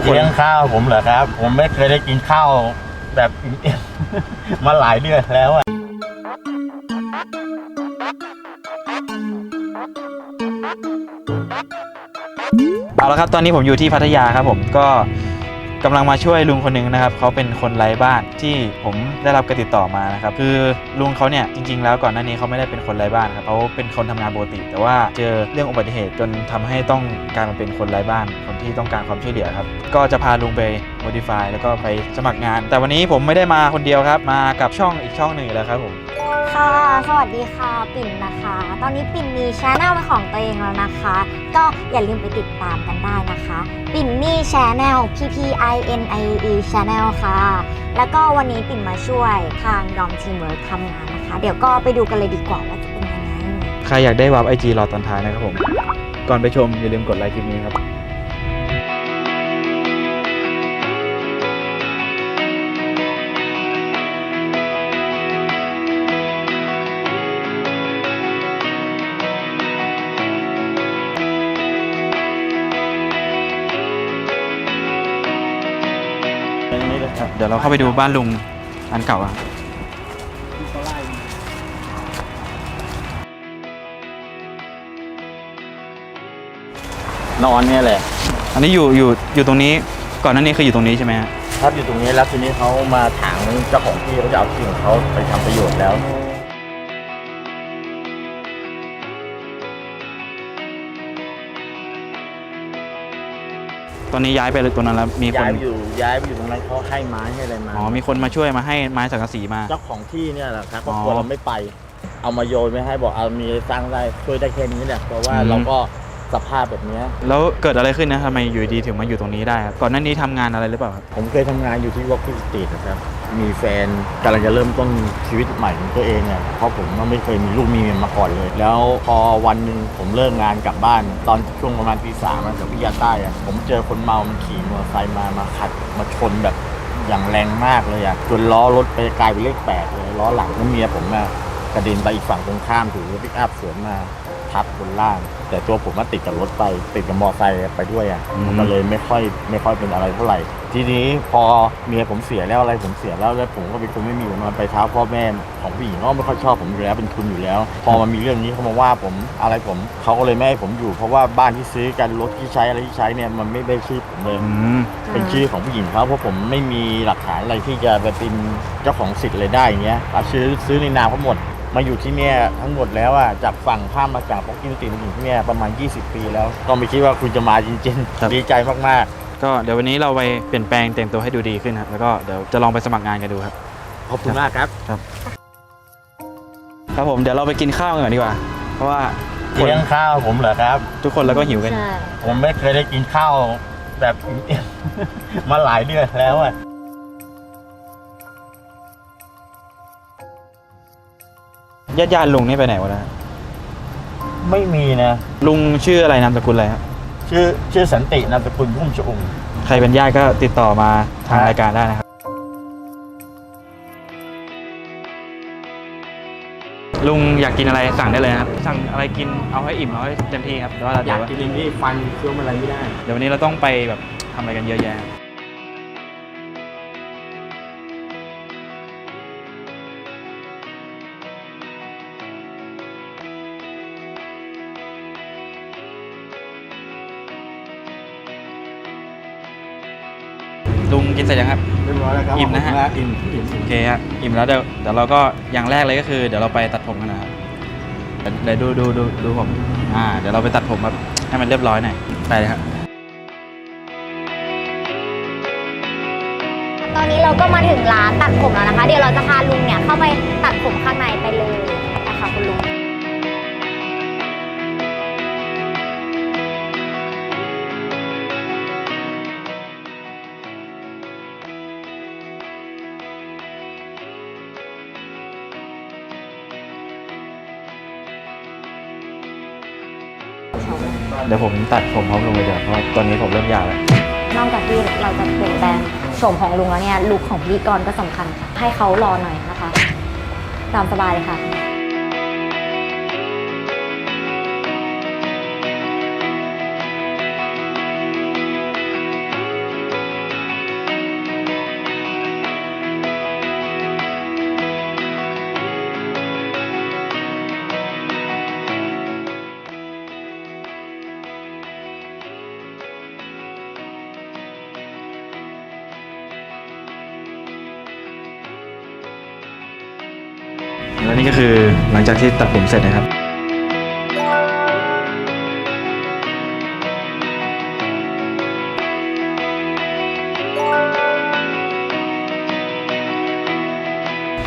ทุกคนเลี้ยงข้าวผมเหรอครับ ผมไม่เคยได้กินข้าวแบบอิ่มๆมาหลายเดือนแล้วอะเอาละครับ ตอนนี้ผมอยู่ที่พัทยาครับผมก็ กำลังมาช่วยลุงคนหนึ่งนะครับเขาเป็นคนไร้บ้านที่ผมได้รับการติดต่อมานะครับคือลุงเขาเนี่ยจริง ๆ แล้วก่อนหน้านี้เขาไม่ได้เป็นคนไร้บ้านครับเขาเป็นคนทำงานปกติ แต่ว่าเจอเรื่องอุบัติเหตุจนทำให้ต้องกลารมาเป็นคนไร้บ้าน คนที่ต้องการความช่วยเหลือครับก็จะพาลุงไป modify แล้วก็ไปสมัครงาน แต่วันนี้ผมไม่ได้มาคนเดียวครับ มากับช่องอีกช่องหนึ่งแล้วครับผมค่ะ สวัสดีค่ะ ปิ่นนะคะ ตอนนี้ปิ่นมีช n แนลเป็นของตัวเองแล้วนะคะ ก็อย่าลืมไปติดตามกันได้นะคะปิ่นนี่ช n แนล P P I N I E Channel ค่ะ แล้วก็วันนี้ปิ่นมาช่วยทางดอมทีมเวิร์ทำงานนะคะ เดี๋ยวก็ไปดูกันเลยดีกว่าว่าจะเป็นยังไง ใครอยากได้วับไอจีรอตอนท้ายนะครับผม ก่อนไปชมอย่าลืมกดไลค์คลิปนี้ครับ เลยครับเดี๋ยวเราเข้าไปดูบ้านลุงอันเก่าอะนอนเนี่ยแหละ อันนี้อยู่อยู่อยู่ตรงนี้ก่อนหน้านี้คืออยู่ตรงนี้ใช่ไหมฮะ ครับอยู่ตรงนี้แล้วทีนี้เขามาถางเจ้าของที่เขาจะเอาที่ของเขาไปทำประโยชน์แล้ว ตอนนี้ย้ายไปเลยตรงนั้นแล้วมีคนย้ายไปอยู่ย้ายไปอยู่ตรงนั้นเขาให้ไม้ให้อะไรมาอ๋อมีคนมาช่วยมาให้ไม้สังกะสีมา เจ้าของที่เนี่ยแหละครับอ๋ก็อกลัวเราไม่ไป เอามาโยนไม่ให้บอกเอามีสร้างได้ช่วยได้แค่นี้แหละเพราะว่าอืมเราก็สภาพแบบเนี้ยแล้วเกิดอะไรขึ้นนะทำไมอยู่ดีถึงมาอยู่ตรงนี้ได้ครับก่อนหน้านี้ทำงานอะไรหรือเปล่าครับผมเคยทำงานอยู่ที่ Walking Street นะครับ มีแฟนกำลังจะเริ่มต้นชีวิตใหม่ของตัวเองเนี่ยเพราะผมไม่เคยมีลูกมีเมียมาก่อนเลย แล้วพอวันหนึ่งผมเลิกงานกลับบ้าน ตอนช่วงประมาณตีสามอะกับพิยาใต้อะผมเจอคนเมามันขี่มอเตอร์ไซค์มามาขัดมาชนแบบอย่างแรงมากเลยอะจนล้อรถไปกลายเป็นเลขแปดเลยล้อหลังแล้วเมียผมอะกระเด็นไปอีกฝั่งตรงข้ามถูกรถปิกอัพสวนมา ทับบนล่าง แต่ตัวผมมาติดกับรถไปติดกับมอเตอร์ไซค์ไปด้วยอะอืมมันก็เลยไม่ค่อยไม่ค่อยเป็นอะไรเท่าไหร่ ทีนี้พอเมียผมเสียแล้วอะไรผมเสียแล้วแล้วผมก็เป็นคนไม่มีนอนไปเท้าพ่อแม่ของผู้หญิงเขาก็ไม่ค่อยชอบผมอยู่แล้วเป็นทุนอยู่แล้ว พอมันมีเรื่องนี้เขามาว่าผมอะไรผมเขาก็เลยไม่ให้ผมอยู่ เพราะว่าบ้านที่ซื้อกันรถที่ใช้อะไรที่ใช้เนี่ยมันไม่ได้ชื่อผมเลยอืมเป็นชื่อของผู้หญิงเขาเพราะผมไม่มีหลักฐานอะไรที่จะไปเป็นเจ้าของสิทธิ์เลยได้อย่างเงี้ยอะซื้อซื้อในนามเขาหมด มาอยู่ที่เนี่ยทั้งหมดแล้วอะจากฝั่งข้ามมาจากปอกกินติมาอยู่ที่เนี่ยประมาณ 20 ปีแล้ว ก็ไม่คิดว่าคุณจะมาจริงครับ ๆ ดีใจมากก็เดี๋ยววันนี้เราไปเปลี่ยนแปลงแต่งตัวให้ดูดีขึ้นครับแล้วก็เดี๋ยวจะลองไปสมัครงานกันดูครับ ๆ ขอบคุณมากครับ ครับผมเดี๋ยวเราไปกินข้าวกันก่อนดีกว่า เพราะว่าคนเลี้ยงข้าวผมเหรอครับ ทุกคนเราก็หิวกัน ใช่ ผมไม่เคยได้กินข้าวแบบอิ่มๆ มาหลายเดือนแล้วอะ ญาติญาติๆลุงนี่ไปไหนวะนะไม่มีนะ ลุงชื่ออะไรนามสกุลอะไรครับชื่อชื่อสันตินามสกุลพุ่มชอุ่มใครเป็นญาติก็ติดต่อมาทางรายการได้นะครับ ลุงอยากกินอะไรสั่งได้เลยนะครับ สั่งอะไรกินเอาให้อิ่มเอาให้เต็มที่ครับแต่ว่าอเดี๋ยายกวกินอย่างนี้ฟันเคี้ยวอะไรไม่ได้ เดี๋ยววันนี้เราต้องไปแบบทำอะไรกันเยอะแยะ กินเสร็จยังครับ เรียบร้อยแล้วครับอิ่มนะฮะ ขบคุณากอิ่มอิ่มโอเคครับอิ่มแล้วเดี๋ยวเดี๋ยวเราก็อย่างแรกเลยก็คือ เดี๋ยวเราไปตัดผมกันนะครับเดี๋ยวดูดูดูดูผมอ่าเดี๋ยวเราไปตัดผมแบบให้มันเรียบร้อยหน่อยไปเลยครับตอนนี้เราก็มาถึงร้านตัดผมแล้วนะคะ เดี๋ยวเราจะพาลุงเนี่ยเข้าไปตัดผมข้างในไปเลยนะคะคุณลุง ดี๋ยวผมตัดผมพร้อมลุงเลยเดี๋ยวเพราะตอนนี้ผมเริ่มยาวแล้ว นอกจากที่เราจะเปลี่ยนแปลงโฉมของลุงแล้วเนี่ยลุคของพิธีกรก็สำคัญค่ะให้เขารอหน่อยนะคะ ตามสบายเลยค่ะ หลังจากที่ตัดผมเสร็จนะครับ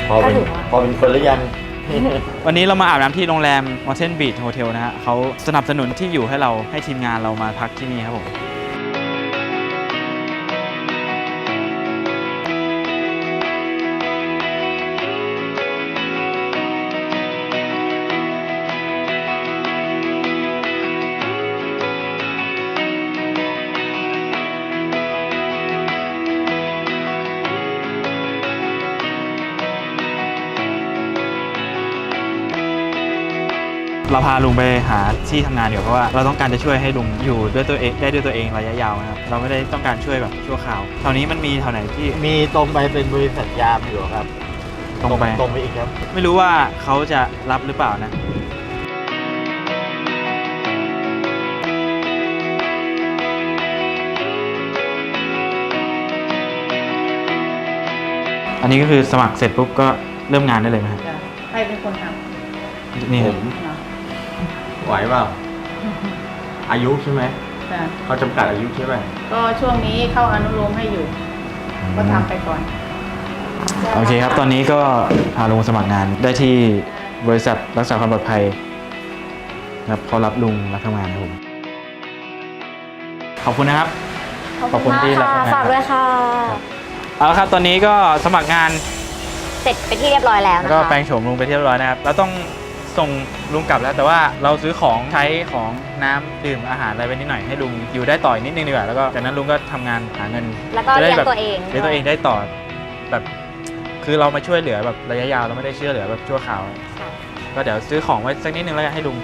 พอเป็นพอเป็นคนหรือยัง วันนี้เรามาอาบน้ำที่โรงแรม Mountain Beach Hotel นะฮะเขาสนับสนุนที่อยู่ให้เราให้ทีมงานเรามาพักที่นี่ครับผม เราพาลุงไปหาที่ทำงานเดี๋ยวเพราะว่าเราต้องการจะช่วยให้ลุงอยู่ด้วยตัวเองได้ด้วยตัวเองระยะยาวนะครับเราไม่ได้ต้องการช่วยแบบชั่วคราวแถวนี้มันมีแถวไหนที่มีตรงไปเป็นบริษัทยามอยู่ครับตรงไปตรงไปอีกครับ ไม่รู้ว่าเขาจะรับหรือเปล่านะอันนี้ก็คือสมัครเสร็จปุ๊บก็เริ่มงานได้เลยไหมครับจ้ะใครเป็นคนทนี่ผครับมำเนาะ ไหวเปล่าอายุใช่ไหมจ้ะเขาจำกัดอายุใช่ไหมก็ช่วงนี้เข้าอนุโลมให้อยู่ ก็ทำไปก่อน โอเคครับ ตอนนี้ก็พาลุงสมัครงานได้ที่บริษัทรักษาความปลอดภัยนะครับเขารับลุงรับทำงานครับผมขอบคุณนะครับ ขอบคุณที่รับมากทำงานค่ะ ฝากด้วยค่ะ เอาละครับตอนนี้ก็สมัครงานเสร็จไปที่เรียบร้อยแล้วแล้วนะก็คะ แปลงโฉมลุงไปที่เรียบร้อยนะครับเราต้อง ส่งลุงกลับแล้ว แต่ว่าเราซื้อของใช้ของน้ำดื่มอาหารอะไรไปนิดหน่อยให้ลุงอยู่ได้ต่ออีกนิดนึงดีกว่าแล้วก็จากนั้นลุงก็ทำงานหาเงิน แล้วก็จะได้เลี้ยงแบบตัวเองเลี้ยงตัวเองได้ต่อแบบคือเรามาช่วยเหลือแบบระยะยาวเราไม่ได้ช่วยเหลือแบบชั่วคราวใช่ก็เดี๋ยวซื้อของไว้สักนิดนึงแล้วกันให้ลุง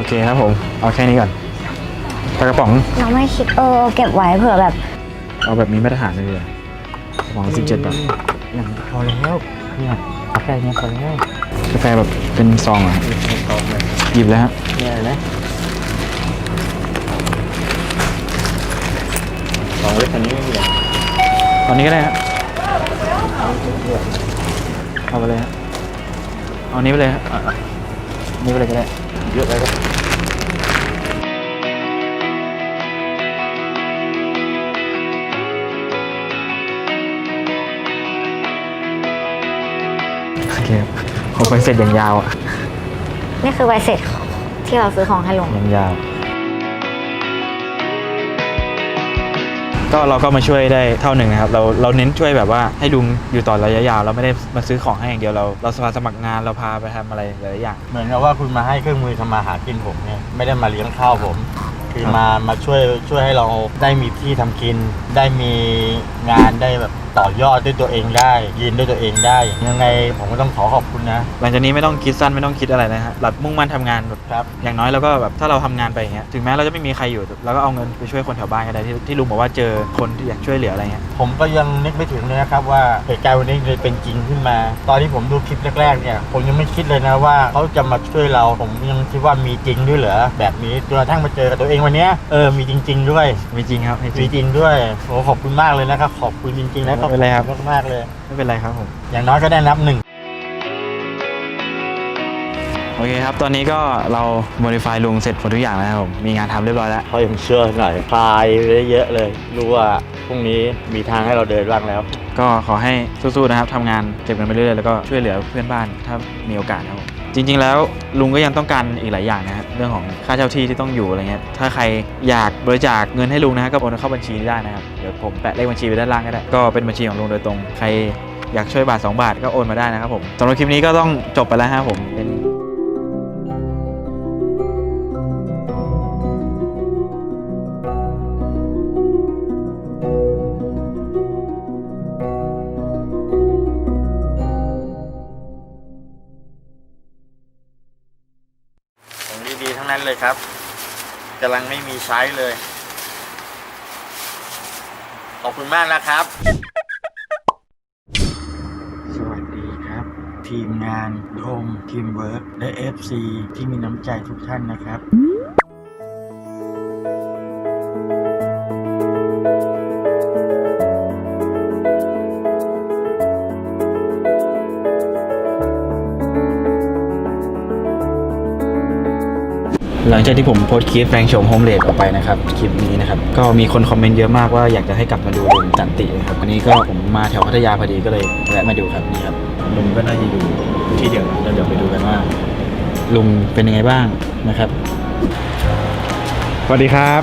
โอเคครับผม เอาแค่นี้ก่อนปลากระป๋อง เราไม่คิดเออเก็บไว้เผื่อแบบเอาแบบมีมาตรฐานเลยดีกว่ากระป๋องสิบเจ็ดบาทอย่างพอแล้วเนี่ยแค่นี้พอแล้วกาแฟแบบเป็นซองเหรอะตอบเลยหยิบเลยฮะเนี่ยนะลองเล็กคันนี้ไม่มีอะตอนนี้ก็ได้ฮะเอาไปเลยฮะเอานี้ไปเลยฮะอะอะนี้ไปเลยก็ได้ เยอะไปครั ครับผมไปเสร็จอย่างยาวอะนี่คือใบเสร็จที่เราซื้อของให้ลุงอย่างยาว ก็เราก็มาช่วยได้เท่าหนึ่งนะครับ เราเราเน้นช่วยแบบว่าให้ลุงอยู่ต่อระยะยาว เราไม่ได้มาซื้อของให้อย่างเดียวเรา เราสมัครงานเราพาไปทำอะไรหลายอย่าง เหมือนกับว่าคุณมาให้เครื่องมือทำมาหากินผมเนี่ยไม่ได้มาเลี้ยงข้าวผม คือมามาช่วยช่วยให้เราได้มีที่ทำกิน ได้มีงานได้แบบ ต่อยอดด้วยตัวเองได้ยืนด้วยตัวเองได้ ยังไงผมก็ต้องขอขอบคุณนะ หลังจากนี้ไม่ต้องคิดสั้นไม่ต้องคิดอะไรนะฮะหลับมุ่งมั่นทำงานแบบครับ อย่างน้อยเราก็แบบถ้าเราทำงานไปอย่างเงี้ยถึงแม้เราจะไม่มีใครอยู่เราก็เอาเงินไปช่วยคนแถวบ้านก็ได้ที่ที่ลุงบอกว่าเจอคนที่อยากช่วยเหลืออะไรเงี้ยผมก็ยังนึกไม่ถึงเลยนะครับว่าเหตุการณ์วันนี้เลยเป็นจริงขึ้นมา ตอนที่ผมดูคลิปแรกๆเนี่ย ผมยังไม่คิดเลยนะว่าเขาจะมาช่วยเรา ผมยังคิดว่ามีจริงด้วยเหรอแบบนี้จนกระทั่งมาเจอกับตัวเองวันเนี้ยเออมีจริง ๆ ด้วยมีจริงครับมีจมีริง จริงด้วยโอ้ขอบคุณมากเลยนะครับขอบคุณจริงๆนะไม่เป็นไรครับขอณมากๆเลย ไม่เป็นไรครับผม อย่างน้อยก็ได้นับหนึ่ง โอเคครับ ตอนนี้ก็เราโมดิฟายลุงเสร็จหมดทุกอย่างแล้วครับผม มีงานทำเรียบร้อยแล้วเขายังเชื่อหน่อยคลายไปได้เยอะเลย รู้ว่าพรุ่งนี้มีทางให้เราเดินบ้างแล้ว ก็ขอให้สู้ๆนะครับทำงานเก็บเงินไปเรื่อยๆแล้วก็ช่วยเหลือเพื่อนบ้านถ้ามีโอกาสครับผม จริงๆแล้วลุงก็ยังต้องการอีกหลายอย่างนะฮะเรื่องของค่าเช่าที่ที่ต้องอยู่อะไรเงี้ยถ้าใครอยากบริจาคเงินให้ลุงนะฮะก็โอนเข้าบัญชีได้นะครับเดี๋ยวผมแปะเลขบัญชีไว้ด้านล่างก็ได้ก็เป็นบัญชีของลุงโดยตรง ใครอยากช่วยบาท 2 บาทก็โอนมาได้นะครับผมสำหรับคลิปนี้ก็ต้องจบไปแล้วครับผมเป็น ครับกำลังไม่มีใช้เลย ขอบคุณมากนะครับ สวัสดีครับ ทีมงานโดมทีมเวิร์กและ FC ที่มีน้ำใจทุกท่านนะครับ หลังจากที่ผมโพสต์คลิปแรงโฉมโฮมเลดออกไปนะครับคลิปนี้นะครับก็มีคนคอมเมนต์เยอะมากว่าอยากจะให้กลับมาดูลุงจันตินะครับวันนี้ก็ผมมาแถวพัทยาพอดีก็เลยแวะมาดูครับนี่ครับลุงก็น่าจะอยู่ที่เดียวกันแล้วเดี๋ยวไปดูกันว่าลุงเป็นยังไงบ้างนะครับสวัสดีครับ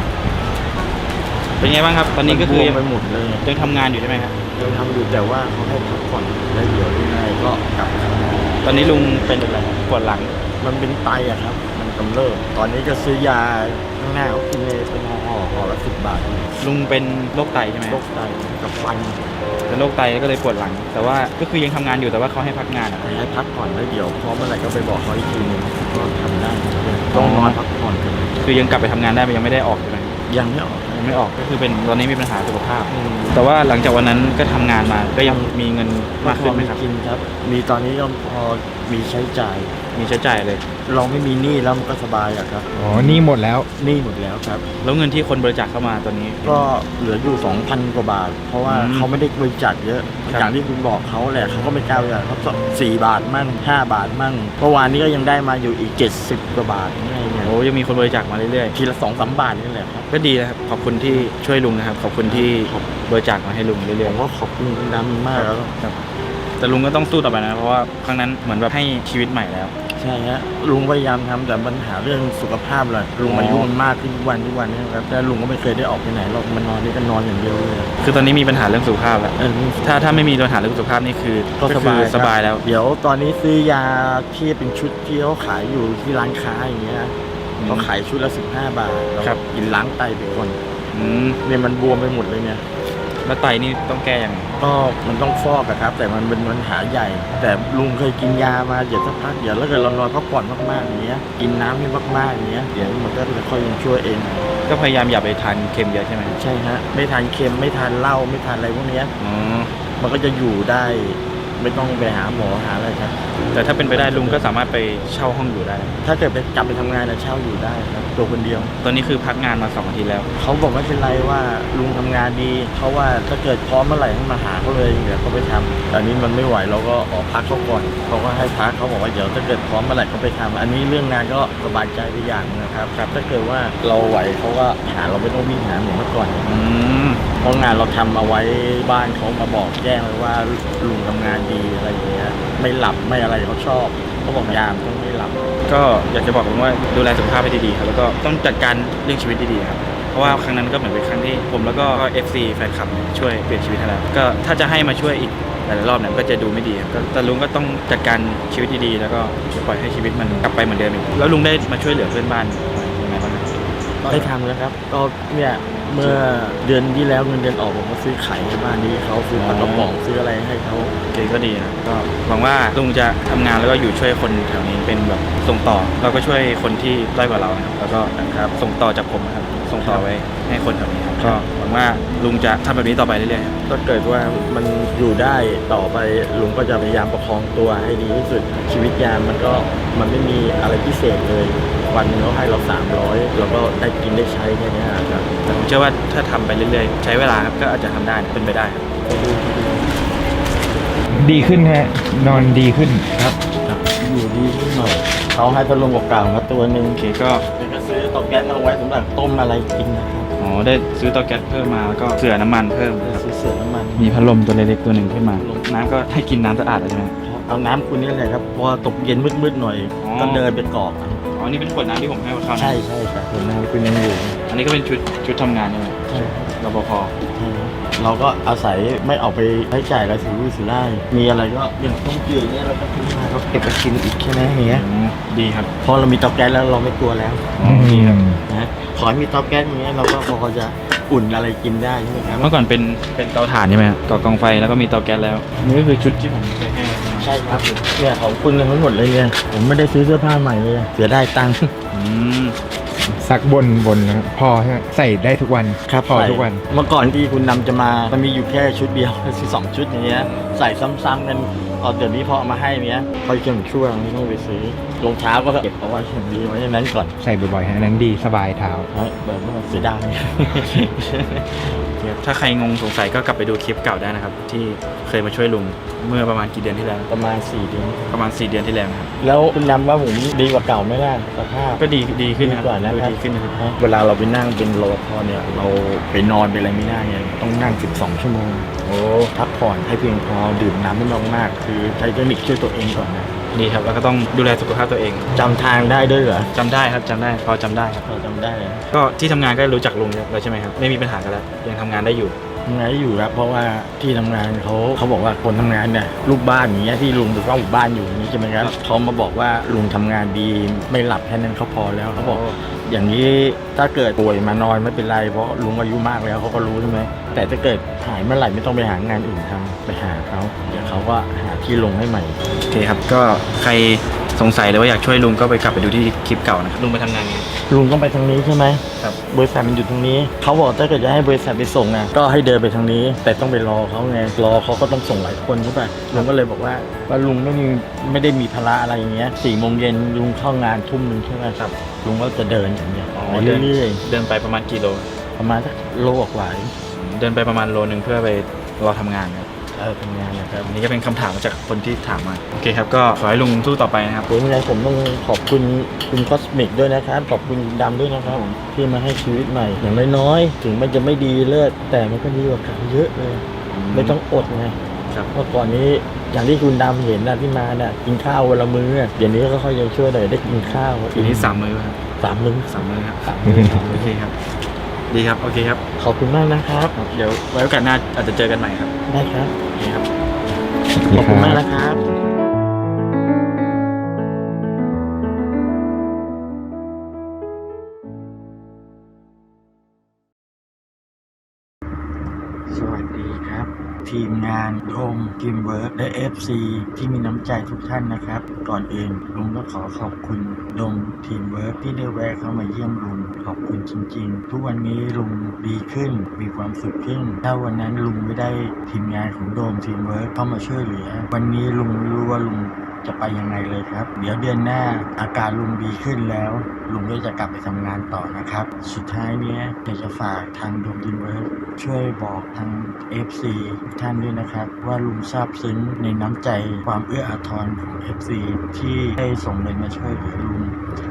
เป็นยังไงบ้างครับ ตอนนี้ก็คือมัยังบวมไปหมดเลยยังทำงานอยู่ใช่ไหมครับยังทำอยู่แต่ว่าเขาให้พักผ่อนแล้วเดี๋ยวยังไงก็กลับมาทำงานตอนนี้ลุงเป็นอะไรปวดหลังมันเป็นไตอะครับมัน กำเริบตอนนี้ก็ซื้อยาข้างหน้าเขากินเลยเป็นห่อห่อห่อละสิบบาทลุงเป็นโรคไตใช่ไหมโรคไตกับฟันเป็นโรคไตก็เลยปวดหลัง แต่ว่าก็คือยังทำงานอยู่แต่ว่าเขาให้พักงานอะ ให้พักผ่อนแล้วเดี๋ยวพร้อมเมื่อไหร่ก็ไปบอกเขาอีกทีหนึงก็ทำได้ต้องนอนพักผ่อนกันคือยังกลับไปทำงานได้มันยังไม่ได้ออกใช่ไหมยังไม่ออกยังไม่ออกก็คือเป็นตอนนี้มีปัญหาสุขภาพอืมแต่ว่าหลังจากวันนั้นก็ทำงานมาก็ยังมีเงินมากขึ้นไหมครับ กินครับ มีตอนนี้ก็พอมีใช้จ่าย มีใช้จ่ายเลย เราไม่มีหนี้แล้วมันก็สบายอะครับอ๋อนี่หมดแล้ว หนี้หมดแล้วครับ แล้วเงินที่คนบริจาคเข้ามาตอนนี้ ก็เหลืออยู่ 2,000 กว่าบาท เพราะว่าอืมเขาไม่ได้บริจาคเยอะครับ อย่างที่คุณบอกเขาแหละเขาก็ไม่กล้าบริจาคเขาสี่บาทมั่งห้าบาทมั่งเมื่อวานนี้ก็ยังได้มาอยู่อีก 70 กว่าบาทนี่ไงเนี่ยโอ้ยังมีคนบริจาคมาเรื่อยทีละสองสามบาทนี่แหละครับ ๆ ก็ดีนะครับขอบคุณที่ช่วยลุงนะครับ ขอบคุณที่บริจาคมาให้ลุงเรื่ผอยมก็ขอบคุณคุณดำมากแล้วๆครับแต่ลุงก็ต้องสู้ต่อไปนะเพราะว่าครั้งนั้นเหมือนแบบให้ชีวิตใหม่แล้วใช่ฮะลุงพยายามทำแต่ปัญหาเรื่องสุขภาพเลยลุงอายุมันมากขึ้นทุกวันทุกวันนี่ครับแต่ลุงก็ไม่เคยได้ออกไปไหนหรอกมันนอนนี่ก็นอนอย่างเดียวเลยคือตอนนี้มีปัญหาเรื่องสุขภาพแล้วเออถ้าถ้าไม่มีปัญหาเรื่องสุขภาพนี่คือก็สบายคือสบายแล้ว เดี๋ยวตอนนี้ซื้อยาที่เป็นชุดที่เขาขายอยู่ที่ร้านค้าอย่างเงี้ยอืมเขาขายชุดละ15บาทเราครับกินล้างไตไปคนอืมเนี่ยมันบวมไปหมดเลยเนี่ย แล้วไตนี่ต้องแก้ยังไงก็มันต้องฟอกอะครับ แต่มันเป็นปัญหาใหญ่ แต่ลุงเคยกินยามาเดี๋ยวสักพักเดี๋ยวแล้วเกิดเรานอนพักผ่อนมากๆอย่างเงี้ยกินน้ำให้มากๆอย่างเงี้ยเดี๋ยวมันก็จะค่อยยังช่วยเองก็พยายามอย่าไปทานเค็มเยอะใช่ไหมใช่ฮะไม่ทานเค็มไม่ทานเหล้าไม่ทานอะไรพวกเนี้ยอ๋อมันก็จะอยู่ได้ ไม่ต้องไปหาหมอหาอะไรครับ แต่ถ้าเป็นไปได้ลุงก็สามารถไปเช่าห้องอยู่ได้ ถ้าเกิดไปกลับไปทำงานนะเช่าอยู่ได้ครับตัวคนเดียว ตอนนี้คือพักงานมาสองอาทิตย์แล้ว เขาบอกไม่เป็นไรว่าลุงทำงานดีเพราะว่าถ้าเกิดพร้อมเมื่อไหร่ให้มาหาเขาเลยเดี๋ยวเขาไปทำแต่อันนี้มันไม่ไหวเราก็ออกพักเขาก่อนเขาก็ให้พักเขาบอกว่าเดี๋ยวถ้าเกิดพร้อมเมื่อไหร่เขาไปทำอันนี้เรื่องงานก็สบายใจไปอย่างหนึงนะครับครับ ถ้าเกิดว่าเราไหวเขาก็หาเราไม่ต้องวิ่งหาเหมือนเมื่อก่อน อืมเพ ราะงานเราทำเอาไว้บ้านเขามาบอกแจ้งเลยว่าลุงทำงานดีอะไรอย่างเงี้ยไม่หลับไม่อะไรเขาชอบเขาบอกยามต้องไม่หลับ ก็อยากจะบอกลุงว่าดูแลสุขภาพให้ดีๆครับแล้วก็ต้องจัดการเรื่องชีวิตดีๆครับเพราะว่าครั้งนั้นก็เหมือนเป็นครั้งที่ผมแล้วก็ FC แฟนคลับเนี่ยช่วยเปลี่ยนชีวิตให้แล้วก็ถ้าจะให้มาช่วยอีกหลายๆรอบเนี่ยก็จะดูไม่ดีครับก็แต่ลุงก็ต้องจัดการชีวิตดีๆแล้วก็อย่าปล่อยให้ชีวิตมันกลับไปเหมือนเดิมอีกแล้วลุงได้มาช่วยเหลือเพื่อนบ้านยังไงบ้างครับได้ทำแล้วครับก็เนี่ย เมื่อเดือนที่แล้วเงินเดือนออกผมก็ซื้อไข่ให้บ้านนี้เขาซื้อปลากระป๋องซื้ออะไรให้เขาโอเคก็ดีนะก็หวังว่าลุงจะทำงานแล้วก็อยู่ช่วยคนแถวนี้เป็นแบบส่งต่อ เราก็ช่วยคนที่ด้อยกว่าเรานะครับแล้วก็นะครับส่งต่อจากผมนะครับส่งต่อไว้ให้คนแถวนี้ครับก็หวังว่าลุงจะทำแบบนี้ต่อไปเรื่อยๆครับ ถ้าเกิดว่ามันอยู่ได้ต่อไปลุงก็จะพยายามประคองตัวให้ดีที่สุดชีวิตยามมันก็มันไม่มีอะไรพิเศษเลย วันหนึงเขาให้เรา300เราก็ได้กินได้ใช้แค่เนี้ยครับแต่ผม เชื่อว่าถ้าทำไปเรื่อยๆ ใช้เวลาครับก็อาจจะทำได้เป็นไปได้ครับดีขึ้นฮะนอนดีขึ้นครับครับอยู่ดีขึ้นหน่อยเขาให้พัดลมเก่าๆมาตัวหนึ่งโอเคก็เดี๋ยวก็ซื้อเตาแก๊สมาไว้สำหรับต้มอะไรกินนะครับอ๋อได้ซื้อเตาแก๊สเพิ่มมาแล้วก็เสือน้ำมันเพิ่มครับซื้อเสือน้ำมันมีพัดลมตัวเล็กๆตัวหนึ่งขึ้นมาน้ำก็ให้กินน้ำสะอาดเลยใช่ไหมเอาน้ำคุณนี่แหละครับพอตกเย็นมืดๆหน่อยอ๋อก็เดินไปกรอกเอาอ๋อนี่เป็นขวดน้ำที่ผมให้เขานะใช่ใช่ครับผมน้ำคุณยังอยู่อันนี้ก็เป็นชุดชุดทำงานใช่ไหมใช่ครับรปภใช่ครับเราก็อาศัยไม่ออกไปใช้จ่ายอะไรสุรุ่ยสุร่ายมีอะไรก็อย่างต้มจืดเนี่ยเราก็ซื้อมาก็เก็บไปกินอีกใช่ไหมอย่างเงี้ยอืมดีครับพอเรามีเตาแก๊สแล้วเราไม่กลัวแล้วอ๋อดีครับนะขอให้มีเตาแก๊สอย่างเงี้ยเราก็พอจะ อุ่นอะไรกินได้ใช่ไหมครับเมื่อก่อนเป็นเป็นเตาถ่านใช่ไหมครับก่อกองไฟแล้วก็มีเตาแก๊สแล้วนี่ก็คือชุดที่ผมเคยให้ใช่ครับเนี่ยของคุณกันทั้งหมดเลยเนี่ยผมไม่ได้ซื้อเสื้อผ้าใหม่เลยเสียได้ตังค์อืมซักบนบนนะครับพอใช่ไหมใส่ได้ทุกวันพอทุกวัน เมื่อก่อนที่คุณนำจะมา มันมีอยู่แค่ชุดเดียวคือสองชุดอย่างเงี้ย ใส่ซ้ำๆกัน พอเดี๋ยวนี้พอเอามาให้เนี้ยพอจนช่วงไม่ต้องไปซื้อรองเท้าก็เก็บเอาไว้อย่างดีไว้ในนั้นก่อน ใส่บ่อยๆฮะอันนั้นดีสบายเท้า เฮ้ยแบบว่าเสียดาย ถ้าใครงงสงสัยก็กลับไปดูคลิปเก่าได้นะครับ ที่เคยมาช่วยลุงเมื่อประมาณกี่เดือนที่แล้ว ประมาณ4เดือนประมาณ 4 เดือนที่แล้วนะครับแล้วคุณนำว่าผมดีกว่าเก่าไหมล่ะสภาพ ก็ดีดีขึ้นนะครับดีกว่านะดูครับ ดีขึ้นนะครับ เวลาเราไปนั่งเป็นรปภเนี่ย เราไปนอนไปอะไรไม่ได้ไงต้องนั่ง 12 ชั่วโมง โอ้พักผ่อนให้เพียงพอดื่มน้ำไม่มากๆคือใช้เทคนิคช่วยตัวเองก่อนนะ ดีครับแล้วก็ต้องดูแลสุขภาพตัวเองจำทางได้ด้วยเหรอจำได้ครับจำได้พอจำได้ครับ เราจำได้เลย ก็ที่ทำงานก็รู้จักลุงแล้วใช่ไหมครับ ไม่มีปัญหากันแล้วยังทำงานได้อยู่ ทำงานอยู่ครับเพราะว่าที่ทำงานเขาเขาบอกว่าคนทำงานเนี่ยลูกบ้านอย่างเงี้ยที่ลุงไปเฝ้าบ้านอยู่อย่างนี้ใช่ไหมครับเขามาบอกว่าลุงทำงานดีไม่หลับแค่นั้นเขาพอแล้วเขาบอกอย่างนี้ถ้าเกิดป่วยมานอนไม่เป็นไร เพราะลุงอายุมากแล้วเขาก็รู้ใช่ไหมแต่ถ้าเกิดหายเมื่อไหร่ไม่ต้องไปหางานอื่นทำไปหาเขาเดี๋ยวเขาก็หาที่ลงให้ใหม่โอเคครับก็ใคร สงสัยหรือว่าอยากช่วยลุงก็ไปกลับไปดูที่คลิปเก่านะครับลุงไปทำงานไง ลุงต้องไปทางนี้ใช่ไหมครับ บริษัทมันอยู่ตรงนี้ เขาบอกถ้าเกิดจะให้บริษัทไปส่งนะก็ให้เดินไปทางนี้ แต่ต้องไปรอเขาไง รอเขาก็ต้องส่งหลายคนใช่ป่ะลุงก็เลยบอกว่าว่าลุงไม่มีไม่ได้มีภาระอะไรอย่างเงี้ยสี่โมงเย็นลุงเข้างานทุ่มหนึ่งใช่ไหมครับลุงก็จะเดินอย่างเงี้ยไปเรื่อยเดินไปประมาณกี่โล ๆประมาณสักโลกว่าๆเดินไปประมาณโลนึงเพื่อไปรอทำงานครับ เออทำงานนะครับอันนี้ก็เป็นคำถามมาจากคนที่ถามมาโอเคครับก็ขอให้ลุงสู้ต่อไปนะครับผมยังไงผมต้องขอบคุณคุณคอสมิกด้วยนะครับ ขอบคุณคุณดำด้วยนะครับผมที่มาให้ชีวิตใหม่ อย่างน้อยๆถึงมันจะไม่ดีเลิศแต่มันก็ดีกว่าเก่าเยอะเลย ไม่ต้องอดไงครับ เมื่อก่อนนี้อย่างที่คุณดำเห็นนะที่มาเนี่ยกินข้าววันละมื้ออะเดี๋ยวนี้ก็ค่อยยังช่วยหน่อยได้กินข้าวปีนี้สามมือครับสามมื้อสามมือครับสามมื้อโอเคครับ ดีครับ โอเคครับ ขอบคุณมากนะครับ เดี๋ยวไว้โอกาสหน้าอาจจะเจอกันใหม่ครับ ได้ครับ โอเคครับ ขอบคุณมากนะครับานโดมทีมเวิร์กและ FC ที่มีน้ำใจทุกท่านนะครับ ก่อนอื่นลุงก็ขอขอบคุณดมทีมเวิร์กที่ได้แวะเข้ามาเยี่ยมลุงขอบคุณจริง ๆ ทุกวันนี้ลุงดีขึ้นมีความสุขขึ้น ถ้าวันนั้นลุงไม่ได้ทีมงานของโดมทีมเวิร์กเข้ามาช่วยเหลือ วันนี้ลุงไม่รู้ว่าลุง จะไปยังไงเลยครับ เดี๋ยวเดือนหน้าอาการลุงดีขึ้นแล้ว ลุงก็จะกลับไปทำงานต่อนะครับ สุดท้ายเนี้ยอยากจะฝากทางดมดินเวิร์กช่วยบอกทาง FC ทุกท่านด้วยนะครับ ว่าลุงซาบซึ้งในน้ำใจความเอื้ออาทรของ FC ที่ได้ส่งเงินมาช่วยเหลือลุง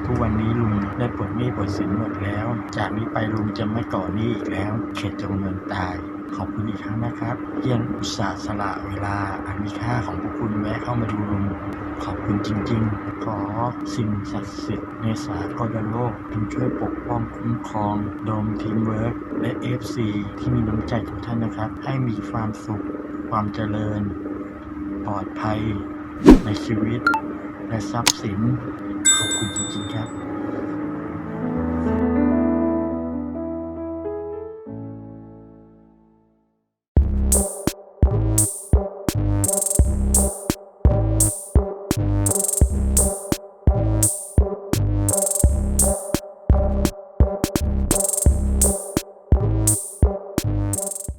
ทุกวันนี้ลุงได้ปลดหนี้ปลดสินหมดแล้ว จากนี้ไปลุงจะไม่ก่อหนี้อีกแล้ว เข็ดจนเงินตาย ขอบคุณอีกครั้งนะครับที่ยังอุตส่าห์สละเวลาอันมีค่าของพวกคุณแวะเข้ามาดูลุงขอบคุณจริงๆ ขอสิ่งศักดิ์สิทธิ์ในสากลโลกจงช่วยปกป้องคุ้มครอง โดมทีมเวิร์กและ FC ที่มีน้ำใจทุกท่านนะครับ ให้มีความสุข ความเจริญ ปลอดภัยในชีวิต และทรัพย์สิน ขอบคุณจริงๆครับ